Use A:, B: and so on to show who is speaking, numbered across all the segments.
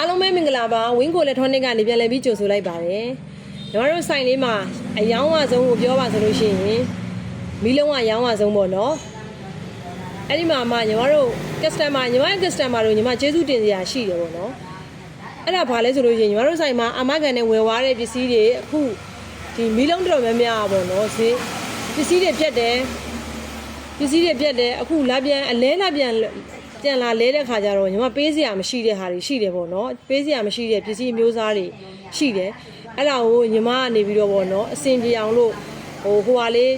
A: အားလုံးပဲမင်္ဂလာပါဝင်းကိုလက်ထောနစ်ကနေပြန်လည်ပြီးကြိုဆိုလိုက်ပါတယ်ညီမတို့ဆိုင်လေးမှာအယောင်းဝဆုံးကိုပြောပါဆိုလို့ရှိရင်မီးလုံးဝရောင်းဝဆုံးပေါ့နော်အဲ့ဒီမှာမှညီမတို့ customer ညီမရဲ့ customer တို့ညီမကျေးဇူးတင်စရာရှိတယ်ပေါ့နော်အဲ့ဒါဘာလဲဆိုလို့ရှိရင်ညီမတို့ဆိုင်မှာအမကန်နဲ့ဝယ်သွားတဲ့ပစ္စည်းတွေအခုဒီမီးလုံးတော်တော်များများပေါ့နော်ဈေးပစ္စည်းတွေပြတ်တယ်ပစ္စည်းတွေပြက်တယ်အခုလာပြန်အလဲလာပြန် ပြန်လာလဲတဲ့ခါကျတော့ညီမပေးစရာမရှိတဲ့ဟာတွေရှိတယ်ပေါ့နော်ပေးစရာမရှိတဲ့ပစ္စည်းမျိုးစားတွေရှိတယ်အဲ့ဒါကိုညီမကနေပြီးတော့ပေါ့နော်အစင်ပြေအောင်လို့ဟိုဟိုဟာလေး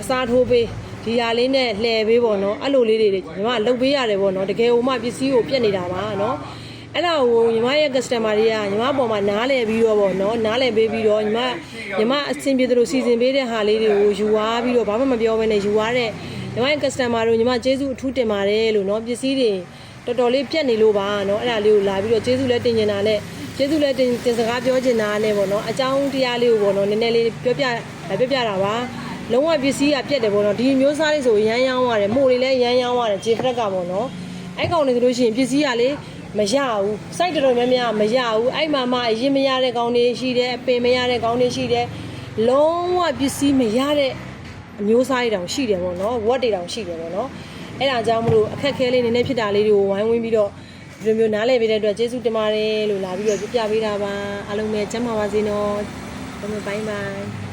A: အစားထိုးပေးဒီဟာလေးနဲ့လှည့်ပေးပေါ့နော်အဲ့လိုလေးတွေညီမလုတ်ပေးရတယ်ပေါ့နော်တကယ်ဟိုမှပစ္စည်းကိုပြက်နေတာပါနော်အဲ့ဒါကိုညီမရဲ့ customer တွေကညီမပေါ်မှာနားလည်ပြီးတော့ပေါ့နော်နားလည်ပေးပြီးတော့ညီမညီမအဆင်ပြေသလိုစီစဉ်ပေးတဲ့ဟာလေးတွေကိုယူသွားပြီးတော့ဘာမှမပြောဘဲနဲ့ယူသွားတဲ့ ညီမရဲ့ customer တို့ညီမကျေးဇူးအထူးတင်ပါတယ်လို့နော်ပစ္စည်းတွေတော်တော်လေးပြက်နေလို့ပါနော်အဲ့ဒါလေးကိုလာပြီးတော့ကျေးဇူးလည်းတင်နေတာနဲ့ကျေးဇူးလည်းတင်တင်စကားပြောချင်တာနဲ့ပေါ့နော်အကြောင်းတရားလေးကိုပေါ့နော်နည်းနည်းလေးပြောပြပြောပြတာပါလုံးဝပစ္စည်းကပြက်တယ်ပေါ့နော်ဒီမျိုးစားလေးဆိုရမ်းရောင်းရတယ်မို့တွေလည်းရမ်းရောင်းရတယ်ဂျေဖရက်ကပေါ့နော်အဲ့ကောင်တွေဆိုလို့ရှိရင်ပစ္စည်းကလေမရဘူးစိုက်တော်တော်များများမရဘူးအဲ့မှာမှအရင်မရတဲ့ကောင်တွေရှိတယ်အပင်မရတဲ့ကောင်တွေရှိတယ်လုံးဝပစ္စည်းမရတဲ့ အမျိုးစားတွေတောင်ရှိတယ်ပေါ့နော်ဝက်တွေတောင်ရှိတယ်ပေါ့နော်အဲ့ဒါကြောင့်မလို့အခက်ခဲလေးနည်းနည်းဖြစ်တာလေးတွေကိုဝိုင်းဝန်းပြီးတော့ဒီလိုမျိုးနားလည်ပေးတဲ့အတွက်ကျေးဇူးတင်ပါတယ်လို့လာပြီးတော့ပြပြပေးတာပါအားလုံးပဲကျမ်းမာပါစေနော်ဘယ်မှာဘိုင်းဘိုင်း